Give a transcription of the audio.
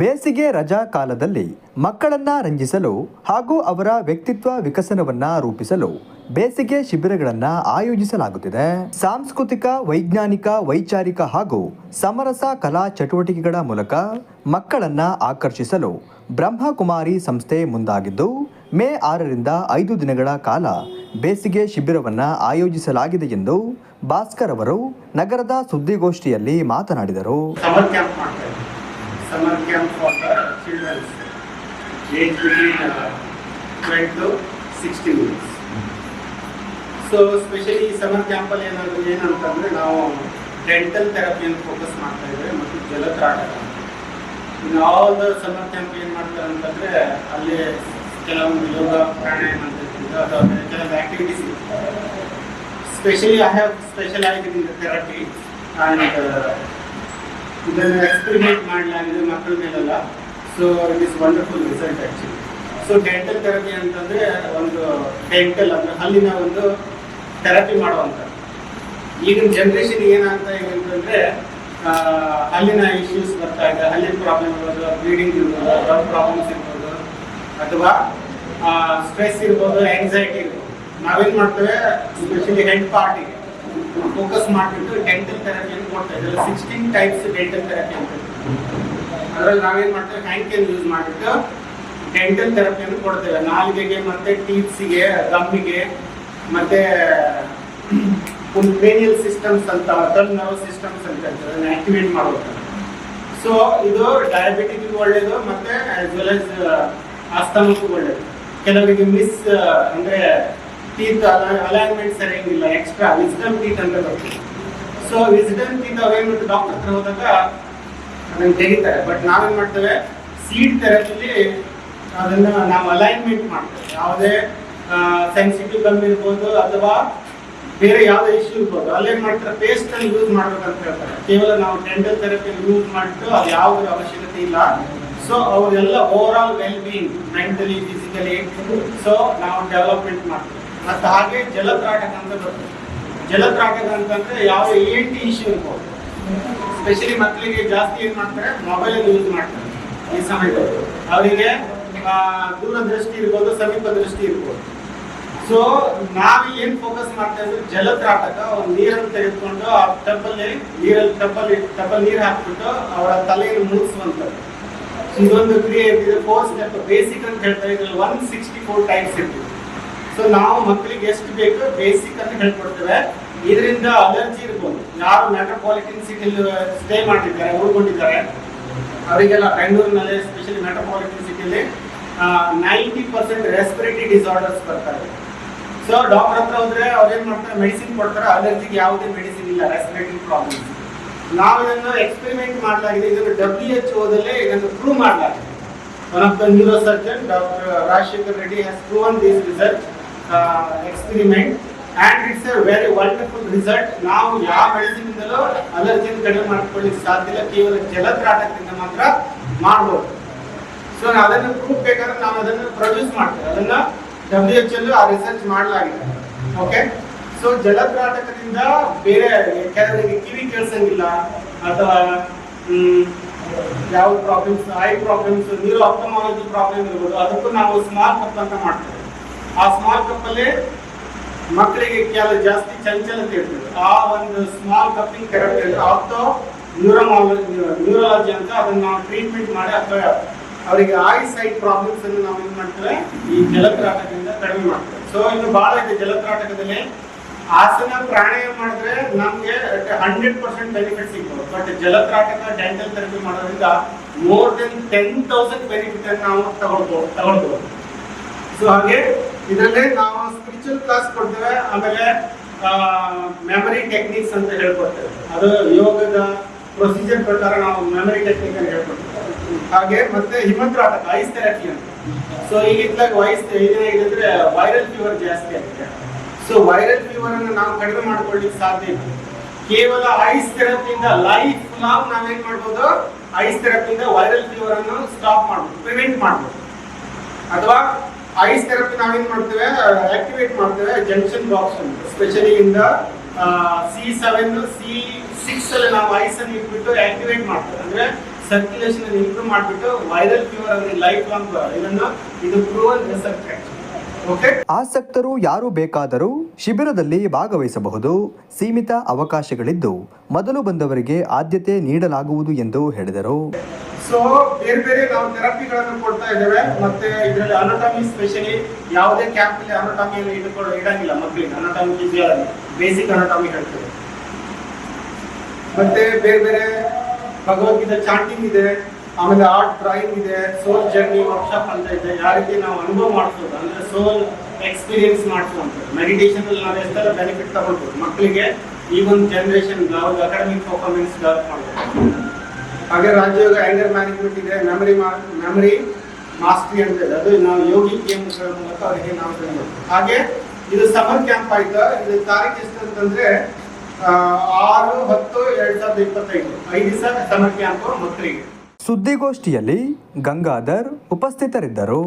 ಬೇಸಿಗೆ ರಜಾ ಕಾಲದಲ್ಲಿ ಮಕ್ಕಳನ್ನ ರಂಜಿಸಲು ಹಾಗೂ ಅವರ ವ್ಯಕ್ತಿತ್ವ ವಿಕಸನವನ್ನ ರೂಪಿಸಲು ಬೇಸಿಗೆ ಶಿಬಿರಗಳನ್ನು ಆಯೋಜಿಸಲಾಗುತ್ತಿದೆ. ಸಾಂಸ್ಕೃತಿಕ, ವೈಜ್ಞಾನಿಕ, ವೈಚಾರಿಕ ಹಾಗೂ ಸಮರಸ ಕಲಾ ಚಟುವಟಿಕೆಗಳ ಮೂಲಕ ಮಕ್ಕಳನ್ನ ಆಕರ್ಷಿಸಲು ಬ್ರಹ್ಮಕುಮಾರಿ ಸಂಸ್ಥೆ ಮುಂದಾಗಿದ್ದು, ಮೇ ಆರರಿಂದ ಐದು ದಿನಗಳ ಕಾಲ ಬೇಸಿಗೆ ಶಿಬಿರವನ್ನು ಆಯೋಜಿಸಲಾಗಿದೆ ಎಂದು ಭಾಸ್ಕರ್ ಅವರು ನಗರದ ಸುದ್ದಿಗೋಷ್ಠಿಯಲ್ಲಿ ಮಾತನಾಡಿದರು. ಇದ್ದೀವಿ summer camp for the children's age between twelve to sixteen years so specially summer ಕ್ಯಾಂಪಲ್ಲಿ ಏನಾದ್ರು ಏನಂತಂದರೆ ನಾವು ಡೆಂಟಲ್ ಥೆರಪಿಯನ್ನು ಫೋಕಸ್ ಮಾಡ್ತಾ ಇದ್ದೇವೆ ಮತ್ತು ಜಲತ್ರಾಟ ಇನ್ನು ಆಲ್ ದ ಸಮರ್ ಕ್ಯಾಂಪ್ ಏನು ಮಾಡ್ತಾರೆ ಅಂತಂದರೆ ಅಲ್ಲಿ ಕೆಲವೊಂದು ಯೋಗ ಪ್ರಾಣಾಯಾಮ ಅಂತ ಅಥವಾ ಕೆಲವೊಂದು activities specially I have specialised in the therapy and ಇದನ್ನು ಎಕ್ಸ್ಪೆರಿಮೆಂಟ್ ಮಾಡಲಾಗಿದೆ ಮಕ್ಕಳ ಮೇಲೆಲ್ಲ. So it is wonderful result actually so dental therapy ಅಂತಂದರೆ ಒಂದು ಡೆಂಟಲ್ ಅಂದರೆ ಅಲ್ಲಿನ ಒಂದು ಥೆರಪಿ ಮಾಡುವಂಥದ್ದು ಈಗಿನ ಜನ್ರೇಷನ್ ಏನಂತ ಇದೆ ಅಲ್ಲಿನ ಇಶ್ಯೂಸ್ ಬರ್ತಾ ಇದೆ. ಅಲ್ಲಿನ ಪ್ರಾಬ್ಲಮ್ ಇರ್ಬೋದು ಬ್ಲೀಡಿಂಗ್ ಇರ್ಬೋದು ಗಮ್ ಪ್ರಾಬ್ಲಮ್ಸ್ ಇರ್ಬೋದು, ಅಥವಾ ಸ್ಟ್ರೆಸ್ ಇರ್ಬೋದು ಆಂಗ್ಸೈಟಿ ಇರ್ಬೋದು. ನಾವೇನು ಮಾಡ್ತೇವೆ? ಸ್ಪೆಷಲಿ ಹೆಡ್ ಪಾರ್ಟಿಗೆ ಫೋಕಸ್ ಮಾಡಿಬಿಟ್ಟು ಡೆಂಟಲ್ ಥೆರಪಿಯನ್ನು ಕೊಡ್ತಾ ಇದ್ದಾರೆ. ಸಿಕ್ಸ್ಟೀನ್ ಟೈಪ್ಸ್ ಡೆಂಟಲ್ ಥೆರಪಿ ಅಂತ. ಅದರಲ್ಲಿ ನಾವೇನು ಮಾಡ್ತೇವೆ? ಹ್ಯಾಂಡ್ ಯೂಸ್ ಮಾಡಿಬಿಟ್ಟು ಡೆಂಟಲ್ ಥೆರಪಿಯನ್ನು ಕೊಡ್ತೇವೆ ನಾಲಿಗೆಗೆ ಮತ್ತೆ ಟೀಪ್ಸಿಗೆ ಗಮ್ಮಿಗೆ ಮತ್ತೆ ಕ್ರೇನಿಯಲ್ ಸಿಸ್ಟಮ್ಸ್ ಅಂತ ಟರ್ನ್ ನರ್ವ್ ಸಿಸ್ಟಮ್ಸ್ ಅಂತ ಅದನ್ನ ಆಕ್ಟಿವೇಟ್ ಮಾಡೋದು ಸೊ ಇದು ಡಯಾಬಿಟಿಕ್ ಒಳ್ಳೇದು ಮತ್ತೆ ಆಸ್ ವೆಲ್ ಆಸ್ ಆಸ್ತಮಕ್ಕೂ ಒಳ್ಳೇದು. ಕೆಲವರಿಗೆ ಮಿಸ್ ಅಂದ್ರೆ ಟೀತ್ ಅಲೈನ್ಮೆಂಟ್ ಸರಿಯಾಗಿಲ್ಲ ಎಕ್ಸ್ಟ್ರಾ ವಿಸ್ಡಮ್ ಟೀತ್ ಅಂತ ಬರ್ತದೆ so wisdom teeth alignment doctor ಹತ್ರ ಹೋದಾಗ ನನಗೆ ತೆಗಿತಾರೆ. ಬಟ್ ನಾವೇನ್ ಮಾಡ್ತೇವೆ? ಸೀಡ್ ಥೆರಪಿಲಿ ಅದನ್ನ ನಾವು ಅಲೈನ್ಮೆಂಟ್ ಮಾಡ್ತೇವೆ. ಯಾವುದೇ ಸೆನ್ಸಿಟಿವ್ ಗಮ್ ಇರ್ಬೋದು ಅಥವಾ ಬೇರೆ ಯಾವುದೇ ಇಶ್ಯೂ ಇರ್ಬೋದು. ಅಲ್ಲೇನ್ ಮಾಡ್ತಾರೆ? ಪೇಸ್ಟ್ ಅಲ್ಲಿ ಯೂಸ್ ಮಾಡ್ಬೇಕಂತ ಹೇಳ್ತಾರೆ. ಕೇವಲ ನಾವು ಡೆಂಟಲ್ ಥೆರಪಿ ಯೂಸ್ ಮಾಡಿಟ್ಟು ಅದು ಅವಶ್ಯಕತೆ ಇಲ್ಲ. ಸೊ ಅವರೆಲ್ಲ overall well being mentally physically so ನಾವು ಡೆವಲಪ್ಮೆಂಟ್ ಮಾಡ್ತೀವಿ. ಮತ್ತು ಹಾಗೆ ಜಲತ್ರಾಟಕ ಅಂತ ಬರ್ತದೆ. ಜಲತ್ರಾಟಕ ಅಂತಂದ್ರೆ ಯಾವ ಏಂಟಿ ಇಶ್ಯೂ ಇರ್ಬೋದು. ಸ್ಪೆಷಲಿ ಮಕ್ಕಳಿಗೆ ಜಾಸ್ತಿ ಏನ್ ಮಾಡ್ತಾರೆ? ಮೊಬೈಲ್ ಯೂಸ್ ಮಾಡ್ತಾರೆ. ಈ ಸಮಯದಲ್ಲಿ. ಅವರಿಗೆ ದೂರದೃಷ್ಟಿ ಇರ್ಬೋದು, ಸಮೀಪ ದೃಷ್ಟಿ ಇರ್ಬೋದು. ಸೊ ನಾವು ಏನ್ ಫೋಕಸ್ ಮಾಡ್ತಾ ಇದ್ವಿ? ಜಲತ್ರಾಟಕ, ಒಂದು ನೀರನ್ನು ತೆಗೆದುಕೊಂಡು ಆ ಟಬ್ಬಲ್ಲಿ ನೀರಲ್ಲಿ ಟಬ್ಬಲ್ಲಿ ಟಬ್ಬಲ್ಲಿ ನೀರು ಹಾಕ್ಬಿಟ್ಟು ಅವರ ತಲೆಯನ್ನು ಮುಗಿಸುವಂತದ್ದು ಇದೊಂದು ಕ್ರಿಯೆ ಇದೆ ಫೋರ್ ಸ್ಟೆಪ್ ಬೇಸಿಕ್ ಅಂತ ಹೇಳ್ತಾರೆ. ಇದ್ರಲ್ಲಿ ಒನ್ ಸಿಕ್ಸ್ಟಿ ಫೋರ್ ಟೈಪ್ಸ್ ಇರ್ತದೆ ಸೊ ನಾವು ಮಕ್ಕಳಿಗೆ ಎಷ್ಟು ಬೇಕು ಬೇಸಿಕ್ ಅಂತ ಹೇಳ್ಕೊಡ್ತೇವೆ. ಇದರಿಂದ ಅಲರ್ಜಿ ಇರ್ಬೋದು. ಯಾರು ಮೆಟ್ರೋಪಾಲಿಟನ್ ಸಿಟಿಲಿ ಸ್ಟೇ ಮಾಡಿದ್ದಾರೆ ಉಳ್ಕೊಂಡಿದ್ದಾರೆ. ಅವರಿಗೆಲ್ಲ ಬೆಂಗಳೂರಿನಲ್ಲಿ ಸ್ಪೆಷಲಿ ಮೆಟ್ರೋಪಾಲಿಟನ್ ಸಿಟಿಲಿ ನೈಂಟಿ ಪರ್ಸೆಂಟ್ ರೆಸ್ಪಿರೇಟರಿ ಡಿಸಾರ್ಡರ್ಸ್ ಬರ್ತಾರೆ ಸೊ ಡಾಕ್ಟರ್ ಹತ್ರ ಹೋದ್ರೆ ಅವ್ರು ಏನ್ ಮಾಡ್ತಾರೆ ಮೆಡಿಸಿನ್ ಕೊಡ್ತಾರೆ ಅಲರ್ಜಿಗೆ ಯಾವುದೇ ಮೆಡಿಸಿನ್ ಇಲ್ಲ ರೆಸ್ಪಿರೇಟರಿ ಪ್ರಾಬ್ಲಮ್ಸ್ ನಾವು ಇದನ್ನು ಎಕ್ಸ್ಪೆರಿಮೆಂಟ್ ಮಾಡಲಾಗಿದೆ. ಇದನ್ನು ಡಬ್ಲ್ಯೂ ಎಚ್ ಓದಲ್ಲಿ ಇದನ್ನು ಪ್ರೂವ್ ಮಾಡಲಾಗಿದೆ. One of the neurosurgeon doctor Rajashekar Reddy has proven this result experiment and it's a very wonderful result ನಾವು ಯಾವ ಮೆಡಿಸಿನಿಂದಲೂ ಅಲರ್ಜಿ ಕಡಿಮೆ ಮಾಡ್ಕೊಳ್ಳಿಕ್ಕೆ ಸಾಧ್ಯ ಇಲ್ಲ. ಕೇವಲ ಜಲತ್ರಾಟಕದಿಂದ ಮಾತ್ರ ಮಾಡ್ಬೋದು. ಸೊ ಅದನ್ನು ಪ್ರೂಫ್ ಬೇಕಾದ್ರೆ ನಾವು ಅದನ್ನು ಪ್ರೊಡ್ಯೂಸ್ ಮಾಡ್ತೇವೆ. ಅದನ್ನ ಡಬ್ಲ್ಯೂ ಎಚ್ ಎಲ್ಲೂ ಆ ರಿಸರ್ಚ್ ಮಾಡಲಾಗಿದೆ. ಓಕೆ ಸೊ ಜಲತ್ರಾಟಕದಿಂದ ಬೇರೆ ಕೆಲವರಿಗೆ ಕಿವಿ ಕೇಳಿಸಂಗಿಲ್ಲ. ಅಥವಾ ಯಾವ ಪ್ರಾಬ್ಲಮ್ಸ್ ಐ ಪ್ರಾಬ್ಲಮ್ಸ್ ನೀರು ಆಪ್ಟಮಾಲಜಿ ಪ್ರಾಬ್ಲಮ್ ಇರ್ಬೋದು. ಅದಕ್ಕೂ ನಾವು ಸ್ಮಾಲ್ ಅಂತ ಮಾಡ್ತೇವೆ. ಆ ಸ್ಮಾಲ್ ಕಪ್ ಅಲ್ಲಿ ಮಕ್ಕಳಿಗೆ ಕೆಲವು ಜಾಸ್ತಿ ಚಂಚಲತೆ ಇರ್ತದೆ ಆ ಒಂದು ಸ್ಮಾಲ್ ಕಪ್ಪಿಂಗ್ ಥೆರಪಿ ಅಂದ್ರೆ ಆಪ್ತೋ ನ್ಯೂರೋಮಾಲಜಿ ನ್ಯೂರಾಲಜಿ ಅಂತ ಅದನ್ನ ನಾವು ಟ್ರೀಟ್ಮೆಂಟ್ ಮಾಡಿ ಅಥವಾ ಅವರಿಗೆ ಐ ಸೈಟ್ ಪ್ರಾಬ್ಲಮ್ಸ್ ಅನ್ನು ನಾವು ಏನ್ ಮಾಡ್ತೇವೆ ಈ ಜಲತ್ರಾಟಕದಿಂದ ಕಡಿಮೆ ಮಾಡ್ತೇವೆ ಸೊ ಇನ್ನು ಬಹಳ ಇದೆ ಜಲತ್ರಾಟಕದಲ್ಲಿ ಆಸನ ಪ್ರಾಣಾಯಾಮ ಮಾಡಿದ್ರೆ ನಮ್ಗೆ ಹಂಡ್ರೆಡ್ ಪರ್ಸೆಂಟ್ ಬೆನಿಫಿಟ್ ಸಿಗ್ಬೋದು. ಬಟ್ ಜಲತ್ರಾಟಕ ಡೆಂಟಲ್ ಥೆರಪಿ ಮಾಡೋದ್ರಿಂದ more than ten thousand benefit ಅನ್ನು ನಾವು ತಗೊಳ್ಬೋದು ತಗೊಳ್ಬೋದು. ಸೊ ಹಾಗೆ ಇದರಲ್ಲೇ ನಾವು ಸ್ಪಿರಿಚುವಲ್ ಕ್ಲಾಸ್ ಕೊಡ್ತೇವೆ, ಆಮೇಲೆ ಮೆಮರಿ ಟೆಕ್ನಿಕ್ಸ್ ಅಂತ ಹೇಳ್ಕೊಡ್ತೇವೆ. ಅದು ಯೋಗದ ಪ್ರೊಸೀಜರ್ ಪ್ರಕಾರ ನಾವು ಮೆಮರಿ ಟೆಕ್ನಿಕ್ ಅಂತ ಹೇಳ್ಕೊಡ್ತೇವೆ. ಹಾಗೆ ಮತ್ತೆ ಹಿಮದ್ರಾಟಕ ಐಸ್ ಥೆರಪಿ ಅಂತ. ಸೊ ಈಗ ಇದ್ದಾಗ ವಯಸ್ ಏನಾಗಿದೆ ವೈರಲ್ ಫೀವರ್ ಜಾಸ್ತಿ ಆಗಿದೆ. ಸೊ ವೈರಲ್ ಫೀವರ್ ಅನ್ನು ನಾವು ಕಡಿಮೆ ಮಾಡ್ಕೊಳ್ಳಿಕ್ಕೆ ಸಾಧ್ಯ ಇಲ್ಲ. ಕೇವಲ ಐಸ್ ಥೆರಪಿಯಿಂದ ಲೈಫ್ ಲಾಂಗ್ ನಾವೇನ್ ಮಾಡ್ಬೋದು? ಐಸ್ ಥೆರಪಿಯಿಂದ ವೈರಲ್ ಫೀವರ್ ಅನ್ನು ಸ್ಟಾಪ್ ಮಾಡ್ಬೋದು ಪ್ರಿವೆಂಟ್ ಮಾಡ್ಬೋದು. ಅಥವಾ ಐಸ್ ಥೆರಪಿ ನಾವೇನ್ ಮಾಡ್ತೇವೆ? ಆಕ್ಟಿವೇಟ್ ಮಾಡ್ತೇವೆ ಜಂಕ್ಷನ್ ಬಾಕ್ಸ್ ಸ್ಪೆಷಲಿ ಇಂದ ಸಿ ಸೆವೆನ್ ಸಿ ಸಿಕ್ಸ್ ಅಲ್ಲಿ ನಾವು ಐಸ್ ಅನ್ನು ಇಟ್ಬಿಟ್ಟು ಆಕ್ಟಿವೇಟ್ ಮಾಡ್ತೇವೆ. ಅಂದ್ರೆ ಸರ್ಕ್ಯುಲೇಷನ್ ಇಂಪ್ರೂವ್ ಮಾಡ್ಬಿಟ್ಟು ವೈರಲ್ ಫೀವರ್ ಆಗಲಿ ಲೈಫ್ ಲಾಂಗ್ ಇದನ್ನು, ಇದು ಪ್ರೂವನ್ ರಿಸರ್ಚ್ ಆಸಕ್ತರು ಯಾರು ಬೇಕಾದರೂ ಶಿಬಿರದಲ್ಲಿ ಭಾಗವಹಿಸಬಹುದು. ಸೀಮಿತ ಅವಕಾಶಗಳಿದ್ದು, ಮೊದಲು ಬಂದವರಿಗೆ ಆದ್ಯತೆ ನೀಡಲಾಗುವುದು ಎಂದು ಹೇಳಿದರು. ಸೊ ಬೇರೆ ಬೇರೆ ನಾವು ಥೆರಪಿಗಳನ್ನು ಕೊಡ್ತಾ ಇದ್ದೇವೆ. ಮತ್ತೆ ಇದರಲ್ಲಿ ಅನಾಟಮಿ ಸ್ಪೆಷಲಿ ಯಾವುದೇ ಕ್ಯಾಂಪ್ ಅಲ್ಲಿ ಅನಾಟಮಿಯನ್ನು ಇಟ್ಕೊಂಡು ಇಡಂಗಿಲ್ಲ ಮಕ್ಕಳಿಗೆ ಅನಾಟಮಿ ಫಿಸಿಯಾಲಜಿ ಬೇಸಿಕ್ ಅನಾಟಮಿ ಹೇಳ್ತೇವೆ. ಮತ್ತೆ ಬೇರೆ ಬೇರೆ ಭಗವದ್ಗೀತೆ ಚಾಂಟಿಂಗ್ ಇದೆ. ಆಮೇಲೆ ಆರ್ಟ್ ಡ್ರಾಯಿಂಗ್ ಇದೆ. ಸೋಲ್ ಜರ್ನಿ ವರ್ಕ್ಶಾಪ್ ಅಂತ ಇದೆ. ಯಾವ ರೀತಿ ನಾವು ಅನುಭವ ಮಾಡಿಸೋದು? ಅಂದ್ರೆ ಸೋಲ್ ಎಕ್ಸ್ಪೀರಿಯನ್ಸ್ ಮಾಡಿಸುವಂಥದ್ದು ಮೆಡಿಟೇಷನ್ ಅಲ್ಲಿ ನಾವು ಎಷ್ಟೆಲ್ಲ ಬೆನಿಫಿಟ್ ತಗೊಳ್ಬೋದು? ಮಕ್ಕಳಿಗೆ ಈ ಒಂದು ಜನರೇಷನ್ ಅಕಾಡೆಮಿಕ್ ಪರ್ಫಾರ್ಮೆನ್ಸ್ ಡೆವಲಪ್ ಮಾಡಬೇಕು ಹಾಗೆ ರಾಜಯೋಗ ಆಂಗರ್ ಮ್ಯಾನೇಜ್ಮೆಂಟ್ ಇದೆ ಮೆಮರಿ ಮೆಮರಿ ಮಾಸ್ಟ್ರಿ ಅಂತ ಇದೆ. ಅದು ನಾವು ಯೋಗಿ ಗೇಮ್ಗಳ ಮೂಲಕ ಅವರಿಗೆ ನಾವು ಹೇಳ್ಬೋದು ಹಾಗೆ ಇದು ಸಮರ್ ಕ್ಯಾಂಪ್ ಆಯ್ತು? ಇದು ತಾರೀಕು ಎಷ್ಟು ಅಂತಂದ್ರೆ ಆರು, ಹತ್ತು, ಎರಡ್ ಸಾವಿರದ ಇಪ್ಪತ್ತೈದು. ಐದು ದಿವಸ ಸಮರ್ ಕ್ಯಾಂಪ್ ಮಕ್ಕಳಿಗೆ. ಸುದ್ದಿಗೋಷ್ಠಿಯಲ್ಲಿ ಗಂಗಾಧರ್ ಉಪಸ್ಥಿತರಿದ್ದರು.